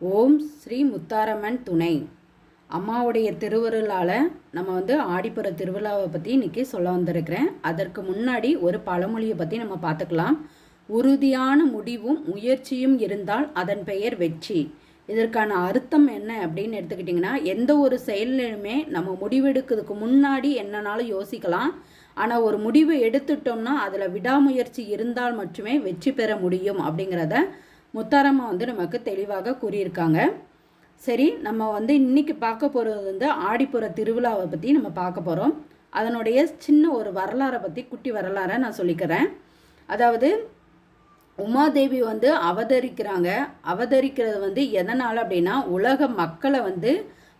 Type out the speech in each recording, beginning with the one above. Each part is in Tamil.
ஓம் ஸ்ரீ முத்தாரம்மன் துணை. அம்மாவுடைய திருவருளால் நம்ம வந்து ஆடிப்புற திருவிழாவை பற்றி இன்றைக்கி சொல்ல வந்திருக்கிறேன். அதற்கு முன்னாடி ஒரு பழமொழியை பற்றி நம்ம பார்த்துக்கலாம். உறுதியான முடிவும் முயற்சியும் இருந்தால் அதன் பெயர் வெற்றி. இதற்கான அர்த்தம் என்ன அப்படின்னு எடுத்துக்கிட்டிங்கன்னா எந்த ஒரு செயலுமே நம்ம முடிவெடுக்கிறதுக்கு முன்னாடி என்னன்னாலும் யோசிக்கலாம். ஆனால் ஒரு முடிவு எடுத்துட்டோம்னா அதில் விடாமுயற்சி இருந்தால் மட்டுமே வெற்றி பெற முடியும் அப்படிங்கிறத முத்தாரம்மா வந்து நமக்கு தெளிவாக கூறியிருக்காங்க. சரி நம்ம வந்து இன்னைக்கு பார்க்க போகிறது வந்து ஆடிப்புற திருவிழாவை பற்றி நம்ம பார்க்க போகிறோம் அதனுடைய சின்ன ஒரு வரலாறை பற்றி குட்டி வரலாறை நான் சொல்லிக்கிறேன். அதாவது உமாதேவி வந்து அவதரிக்கிறாங்க. அவதரிக்கிறது வந்து எதனால் அப்படின்னா உலக மக்களை வந்து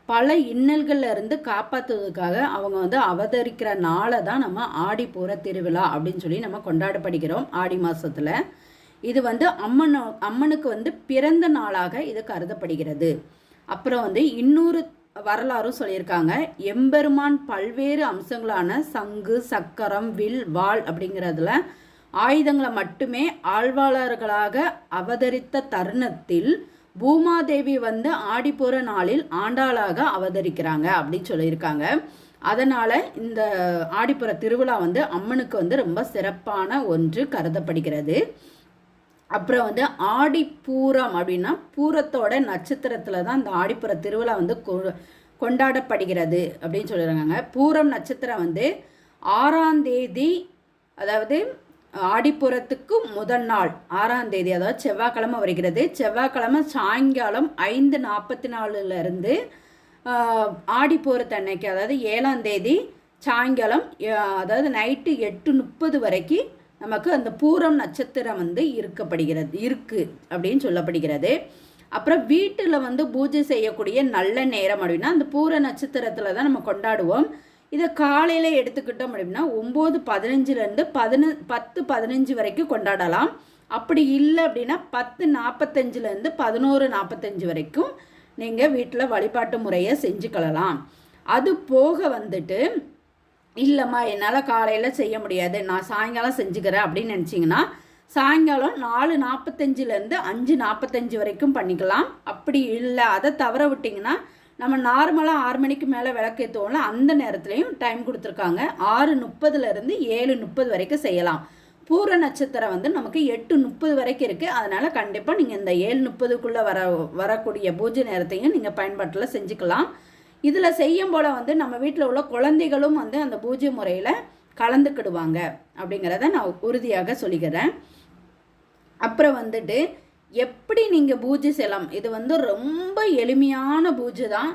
பல இன்னல்களில் இருந்து காப்பாற்றுவதற்காக அவங்க வந்து அவதரிக்கிற நாளை தான் நம்ம ஆடி போகிற திருவிழா அப்படின்னு சொல்லி நம்ம கொண்டாடப்படுகிறோம் ஆடி மாதத்தில் இது வந்து அம்மனோ அம்மனுக்கு வந்து பிறந்த நாளாக இது கருதப்படுகிறது. அப்புறம் வந்து இன்னொரு வரலாறும் சொல்லியிருக்காங்க. எம்பெருமான் பல்வேறு அம்சங்களான சங்கு சக்கரம் வில் வாள் அப்படிங்கிறதுல ஆயுதங்களை மட்டுமே ஆழ்வாளர்களாக அவதரித்த தருணத்தில் பூமாதேவி வந்து ஆடிப்புற நாளில் ஆண்டாளாக அவதரிக்கிறாங்க அப்படின்னு சொல்லியிருக்காங்க. அதனால் இந்த ஆடிப்புற திருவிழா வந்து அம்மனுக்கு வந்து ரொம்ப சிறப்பான ஒன்று கருதப்படுகிறது. அப்புறம் வந்து ஆடிப்பூரம் அப்படின்னா பூரத்தோட நட்சத்திரத்தில் தான் இந்த ஆடிப்புற திருவிழா வந்து கொண்டாடப்படுகிறது அப்படின்னு சொல்லியிருக்காங்க பூரம் நட்சத்திரம் வந்து ஆறாம் தேதி அதாவது ஆடிப்புறத்துக்கு முதல் நாள் ஆறாம் தேதி அதாவது செவ்வாய்க்கிழமை வருகிறது. செவ்வாய்க்கிழமை சாயங்காலம் ஐந்து நாற்பத்தி நாலுலேருந்து ஆடிப்பூரத்தன்னைக்கு அதாவது ஏழாம் தேதி சாயங்காலம் அதாவது நைட்டு எட்டு முப்பது வரைக்கும் நமக்கு அந்த பூரம் நட்சத்திரம் வந்து இருக்கப்படுகிறது இருக்குது அப்படின்னு சொல்லப்படுகிறது. அப்புறம் வீட்டில் வந்து பூஜை செய்யக்கூடிய நல்ல நேரம் அப்படின்னா அந்த பூர நட்சத்திரத்தில் தான் நம்ம கொண்டாடுவோம். இதை காலையில் எடுத்துக்கிட்டோம் அப்படின்னா ஒம்பது பதினஞ்சுலேருந்து பதின பத்து பதினஞ்சு வரைக்கும் கொண்டாடலாம். அப்படி இல்லை அப்படின்னா பத்து நாற்பத்தஞ்சிலேருந்து பதினோரு நாற்பத்தஞ்சு வரைக்கும் நீங்கள் வீட்டில் வழிபாட்டு முறையை செஞ்சுக்கொள்ளலாம் அது போக வந்துட்டு இல்லைம்மா என்னால் காலையில் செய்ய முடியாது. நான் சாயங்காலம் செஞ்சுக்கிறேன் அப்படின்னு நினச்சிங்கன்னா சாயங்காலம் நாலு நாற்பத்தஞ்சிலேருந்து அஞ்சு நாற்பத்தஞ்சு வரைக்கும் பண்ணிக்கலாம். அப்படி இல்லை அதை தவற விட்டிங்கன்னா நம்ம நார்மலாக ஆறு மணிக்கு மேலே விளக்கேற்றுவோம்ல அந்த நேரத்துலையும் டைம் கொடுத்துருக்காங்க. ஆறு முப்பதுலேருந்து ஏழு முப்பது வரைக்கும் செய்யலாம். பூர நட்சத்திரம் வந்து நமக்கு எட்டு முப்பது வரைக்கும் இருக்குது அதனால் கண்டிப்பாக நீங்கள் இந்த ஏழு முப்பதுக்குள்ளே வர வரக்கூடிய பூஜை நேரத்தையும் நீங்கள் பயன்பாட்டில் செஞ்சுக்கலாம். இதில் செய்யும் போல் வந்து நம்ம வீட்டில் உள்ள குழந்தைகளும் வந்து அந்த பூஜை முறையில் கலந்துக்கிடுவாங்க அப்படிங்கிறத நான் உறுதியாக சொல்லிக்கிறேன். அப்புறம் வந்துட்டு எப்படி நீங்கள் பூஜை செய்யலாம்? இது வந்து ரொம்ப எளிமையான பூஜை தான்.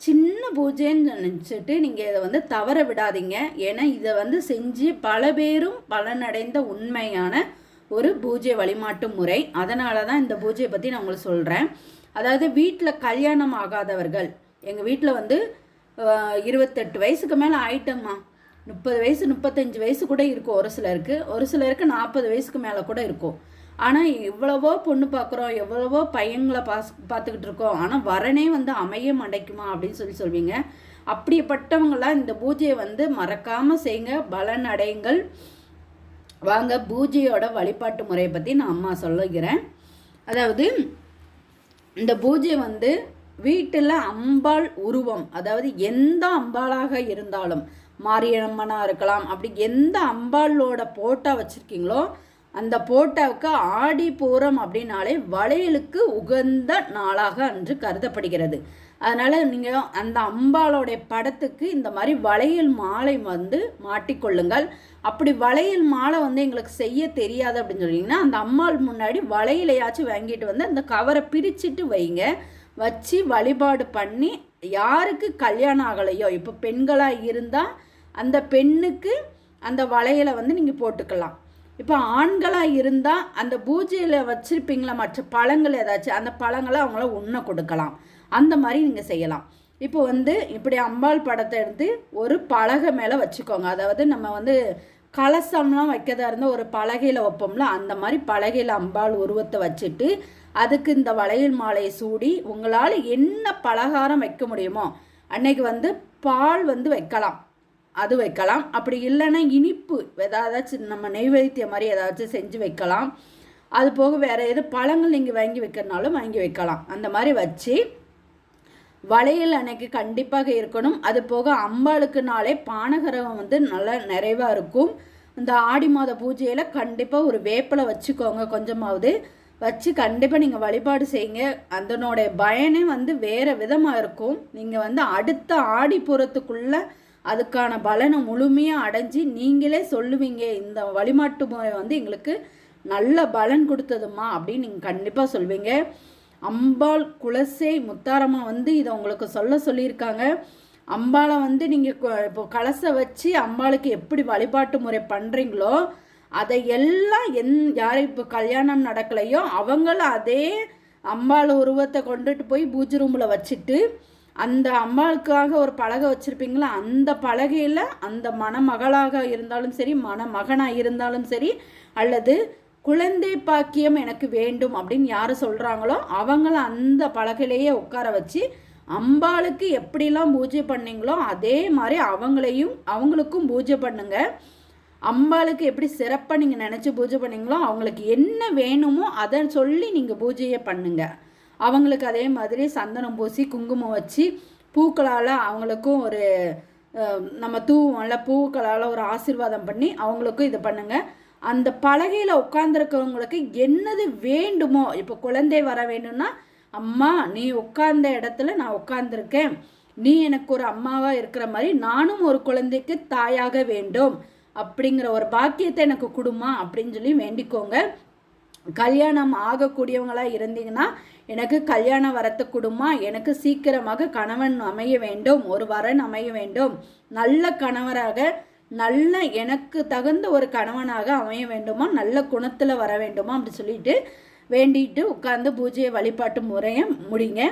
சின்ன பூஜைன்னு நினச்சிட்டு நீங்கள் இதை வந்து தவற விடாதீங்க. ஏன்னா இதை வந்து செஞ்சு பல பேரும் பலனடைந்த உண்மையான ஒரு பூஜை வழிமாட்டு முறை. அதனால தான் இந்த பூஜையை பற்றி நான் உங்களுக்கு சொல்கிறேன் அதாவது வீட்டில் கல்யாணம் ஆகாதவர்கள் எங்கள் வீட்டில் வந்து இருபத்தெட்டு வயசுக்கு மேலே ஆயிட்டம்மா. முப்பது வயசு முப்பத்தஞ்சு வயசு கூட இருக்கும் ஒரு சிலருக்கு. ஒரு சிலருக்கு நாற்பது வயசுக்கு மேலே கூட இருக்கும். ஆனால் எவ்வளவோ பொண்ணு பார்க்குறோம் எவ்வளவோ பையங்களை பாஸ் பார்த்துக்கிட்டு இருக்கோம். ஆனால் வரனே வந்து அமைய மடைக்குமா அப்படின்னு சொல்லி சொல்வீங்க. அப்படிப்பட்டவங்களாம் இந்த பூஜையை வந்து மறக்காமல் செய்யுங்க. பலன் அடையுங்கள். வாங்க பூஜையோட வழிபாட்டு முறையை பற்றி நான் அம்மா சொல்லுகிறேன். அதாவது இந்த பூஜை வந்து வீட்டில் அம்பாள் உருவம் அதாவது எந்த அம்பாளாக இருந்தாலும் மாரியம்மனாக இருக்கலாம் அப்படி எந்த அம்பாளோட போட்டா வச்சுருக்கீங்களோ அந்த போட்டாவுக்கு ஆடி பூரம் அப்படின்னாலே வளையலுக்கு உகந்த நாளாக அன்று கருதப்படுகிறது. அதனால் நீங்கள் அந்த அம்பாளோடைய படத்துக்கு இந்த மாதிரி வளையல் மாலை வந்து மாட்டிக்கொள்ளுங்கள் அப்படி வளையல் மாலை வந்து எங்களுக்கு செய்ய தெரியாது அப்படின்னு சொன்னீங்கன்னா அந்த அம்மாள் முன்னாடி வளையலையாச்சும் வாங்கிட்டு வந்து அந்த கவரை பிரிச்சுட்டு வைங்க. வச்சு வழிபாடு பண்ணி யாருக்கு கல்யாணம் ஆகலையோ இப்போ பெண்களாக இருந்தால் அந்த பெண்ணுக்கு அந்த வளையலை வந்து நீங்கள் போட்டுக்கலாம். இப்போ ஆண்களாக இருந்தால் அந்த பூஜையில் வச்சுருப்பீங்களா மற்ற பழங்கள் ஏதாச்சும் அந்த பழங்களை அவங்கள உண்ண கொடுக்கலாம். அந்த மாதிரி நீங்கள் செய்யலாம். இப்போ வந்து இப்படி அம்பாள் படத்தை எடுத்து ஒரு பலகை மேலே வச்சுக்கோங்க. அதாவது நம்ம வந்து கலசம்லாம் வைக்கிறதா இருந்தால் ஒரு பலகையில் வைப்போம்ல அந்த மாதிரி பலகையில் அம்பாள் உருவத்தை வச்சுட்டு அதுக்கு இந்த வளையல் மாலையை சூடி உங்களால் என்ன பலகாரம் வைக்க முடியுமோ அன்னைக்கு வந்து பால் வந்து வைக்கலாம். அது வைக்கலாம். அப்படி இல்லைன்னா இனிப்பு ஏதாச்சும் நம்ம நெய்வேத்தியம் மாதிரி ஏதாச்சும் செஞ்சு வைக்கலாம். அது போக வேறு எது பழங்கள் நீங்கள் வாங்கி வைக்கிறனாலும் வாங்கி வைக்கலாம். அந்த மாதிரி வச்சு வளையல் அன்னைக்கு கண்டிப்பாக இருக்கணும். அது போக அம்பாளுக்குனாலே பானகரகம் வந்து நல்லா நிறைவாக இருக்கும். இந்த ஆடி மாத பூஜையில் கண்டிப்பாக ஒரு வேப்பிலை வச்சுக்கோங்க கொஞ்சமாவது. வச்சு கண்டிப்பாக நீங்கள் வழிபாடு செய்யுங்க. அதனுடைய பயனே வந்து வேறு விதமாக இருக்கும். நீங்கள் வந்து அடுத்த ஆடி புறத்துக்குள்ளே அதுக்கான பலனை முழுமையாக அடைஞ்சி நீங்களே சொல்லுவீங்க இந்த வழிமாட்டு முறை வந்து எங்களுக்கு நல்ல பலன் கொடுத்ததுமா அப்படின்னு நீங்கள் கண்டிப்பாக சொல்வீங்க. அம்பாள் குலசை முத்தாரம்மா வந்து இதை உங்களுக்கு சொல்ல சொல்லியிருக்காங்க. அம்பாளை வந்து நீங்கள் இப்போ கலசை வச்சு அம்பாளுக்கு எப்படி வழிபாட்டு முறை பண்ணுறீங்களோ அதை எல்லாம் என் யார் இப்போ கல்யாணம் நடக்கலையோ அவங்கள அதே அம்பாள் உருவத்தை கொண்டுட்டு போய் பூஜை ரூமில் வச்சுட்டு அந்த அம்பாளுக்காக ஒரு பலகை வச்சுருப்பீங்களா? அந்த பலகையில் அந்த மணமகளாக இருந்தாலும் சரி மணமகனாக இருந்தாலும் சரி அல்லது குழந்தை பாக்கியம் எனக்கு வேண்டும் அப்படின்னு யார் சொல்கிறாங்களோ அவங்கள அந்த பலகையிலேயே உட்கார வச்சு அம்பாளுக்கு எப்படிலாம் பூஜை பண்ணீங்களோ அதே மாதிரி அவங்களையும் அவங்களுக்கும் பூஜை பண்ணுங்கள் அம்பாளுக்கு எப்படி சிறப்பாக நீங்கள் நினச்சி பூஜை பண்ணீங்களோ அவங்களுக்கு என்ன வேணுமோ அதை சொல்லி நீங்கள் பூஜையை பண்ணுங்க. அவங்களுக்கு அதே மாதிரி சந்தனம் பூசி குங்குமம் வச்சு பூக்களால் அவங்களுக்கும் ஒரு நம்ம தூவம்ல பூக்களால் ஒரு ஆசிர்வாதம் பண்ணி அவங்களுக்கும் இது பண்ணுங்கள் அந்த பலகையில் உட்காந்துருக்கவங்களுக்கு என்னது வேண்டுமோ இப்போ குழந்தை வர வேணும்னா அம்மா நீ உட்கார்ந்த இடத்துல நான் உட்கார்ந்துருக்கேன். நீ எனக்கு ஒரு அம்மாவாக இருக்கிற மாதிரி நானும் ஒரு குழந்தைக்கு தாயாக வேண்டும். அப்படிங்கிற ஒரு பாக்கியத்தை எனக்கு கொடுமா அப்படின்னு சொல்லி வேண்டிக்கோங்க. கல்யாணம் ஆகக்கூடியவங்களாக இருந்தீங்கன்னா எனக்கு கல்யாணம் வரத்து கொடுமா. எனக்கு சீக்கிரமாக கணவன் அமைய வேண்டும் ஒரு வரன் அமைய வேண்டும். நல்ல கணவராக நல்ல எனக்கு தகுந்த ஒரு கணவனாக அமைய வேண்டுமா? நல்ல குணத்தில் வர வேண்டுமா? அப்படி சொல்லிட்டு வேண்டிட்டு உட்காந்து பூஜையை வழிபாட்டு முறையை முடிங்க.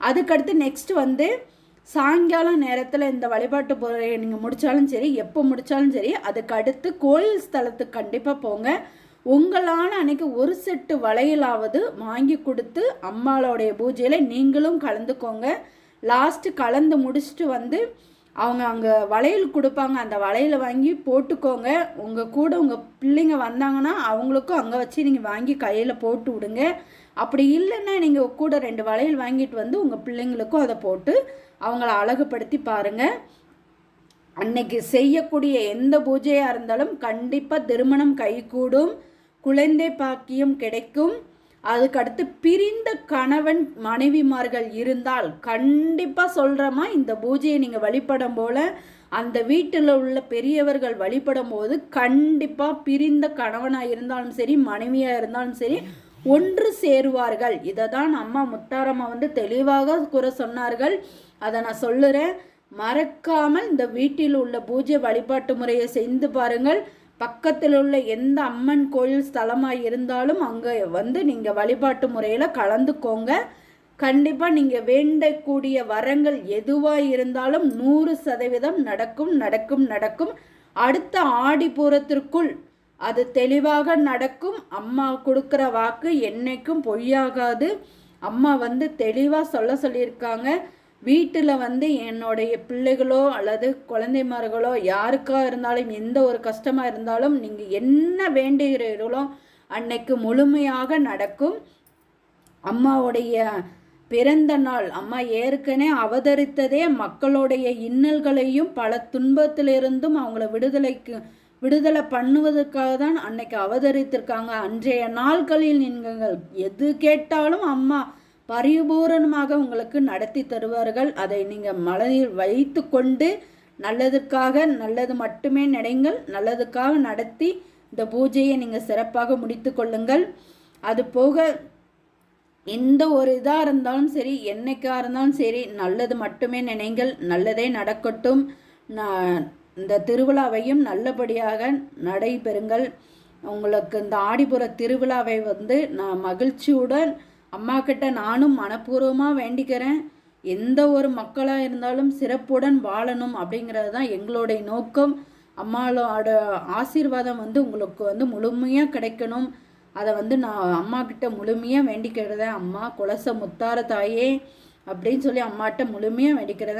அதுக்கடுத்து நெக்ஸ்ட் வந்து சாயங்காலம் நேரத்தில் இந்த வழிபாட்டு முறையை நீங்கள் முடித்தாலும் சரி எப்போ முடித்தாலும் சரி அதுக்கு அடுத்து கோயில் ஸ்தலத்துக்கு கண்டிப்பாக போங்க. உங்களால் அன்னைக்கு ஒரு செட்டு வளையலாவது வாங்கி கொடுத்து அம்மாவோடைய பூஜையில் நீங்களும் கலந்துக்கோங்க. லாஸ்ட்டு கலந்து முடிச்சுட்டு வந்து அவங்க அங்கே வளையல் கொடுப்பாங்க. அந்த வளையலை வாங்கி போட்டுக்கோங்க. உங்கள் கூட உங்கள் பிள்ளைங்க வந்தாங்கன்னா அவங்களுக்கும் அங்கே வச்சு நீங்கள் வாங்கி கையில் போட்டு விடுங்க. அப்படி இல்லைன்னா நீங்கள் கூட ரெண்டு வளையல் வாங்கிட்டு வந்து உங்கள் பிள்ளைங்களுக்கும் அதை போட்டு அவங்கள அழகுபடுத்தி பாருங்கள் அன்னைக்கு செய்யக்கூடிய எந்த பூஜையாக இருந்தாலும் கண்டிப்பாக திருமணம் கைகூடும். குழந்தை பாக்கியம் கிடைக்கும். அதுக்கடுத்து பிரிந்த கணவன் மனைவிமார்கள் இருந்தால் கண்டிப்பாக சொல்கிறோமா இந்த பூஜையை நீங்கள் வழிபடும் போல் அந்த வீட்டில் உள்ள பெரியவர்கள் வழிபடும் போது கண்டிப்பாக பிரிந்த கணவனாக இருந்தாலும் சரி மனைவியாக இருந்தாலும் சரி ஒன்று சேருவார்கள். இதை தான் அம்மா முத்தாரம்மா வந்து தெளிவாக கூற சொன்னார்கள். அதை நான் சொல்லுறேன். மறக்காமல் இந்த வீட்டில் உள்ள பூஜை வழிபாட்டு முறையை செய்து பாருங்கள். பக்கத்தில் உள்ள எந்த அம்மன் கோயில் ஸ்தலமாக இருந்தாலும் அங்கே வந்து நீங்கள் வழிபாட்டு முறையில் கலந்துக்கோங்க. கண்டிப்பாக நீங்கள் வேண்டக்கூடிய வரங்கள் எதுவாக இருந்தாலும் நூறு சதவீதம் நடக்கும் நடக்கும் நடக்கும். அடுத்த ஆடிபூரத்திற்குள் அது தெளிவாக நடக்கும். அம்மா கொடுக்குற வாக்கு என்னைக்கும் பொய்யாகாது. அம்மா வந்து தெளிவாக சொல்ல சொல்லியிருக்காங்க. வீட்டில் வந்து என்னுடைய பிள்ளைகளோ அல்லது குழந்தைமார்களோ யாருக்காக இருந்தாலும் எந்த ஒரு கஷ்டமாக இருந்தாலும் நீங்கள் என்ன வேண்டுகிறீர்களோ அன்னைக்கு முழுமையாக நடக்கும். அம்மாவுடைய பிறந்த நாள் அம்மா ஏற்கனவே அவதரித்ததே மக்களுடைய இன்னல்களையும் பல துன்பத்திலிருந்தும் அவங்கள விடுதலைக்கு விடுதலை பண்ணுவதற்காக தான் அன்னைக்கு அவதரித்திருக்காங்க. அன்றைய நாட்களில் நீங்கள் எது கேட்டாலும் அம்மா பரிபூரணமாக உங்களுக்கு நடத்தி தருவார்கள். அதை நீங்கள் மனதில் வைத்து கொண்டு நல்லதுக்காக நல்லது மட்டுமே நினைங்கள். நல்லதுக்காக நடத்தி இந்த பூஜையை நீங்கள் சிறப்பாக முடித்து கொள்ளுங்கள். அது போக எந்த ஒரு இதாக இருந்தாலும் சரி என்னைக்காக இருந்தாலும் சரி நல்லது மட்டுமே நினைங்கள். நல்லதே நடக்கட்டும். நான் இந்த திருவிழாவையும் நல்லபடியாக நடைபெறுங்கள். உங்களுக்கு இந்த ஆடிப்புற திருவிழாவை வந்து நான் மகிழ்ச்சியுடன் அம்மா கிட்ட நானும் மனப்பூர்வமாக வேண்டிக்கிறேன். எந்த ஒரு மக்களாக இருந்தாலும் சிறப்புடன் வாழணும் அப்படிங்கிறது தான் எங்களுடைய நோக்கம். அம்மாவோட ஆசீர்வாதம் வந்து உங்களுக்கு வந்து முழுமையாக கிடைக்கணும். அதை வந்து நான் அம்மா கிட்ட முழுமையாக வேண்டிக்கிறத அம்மா குலச முத்தார தாயே அப்படின்னு சொல்லி அம்மாட்ட முழுமையாக வேண்டிக்கிறத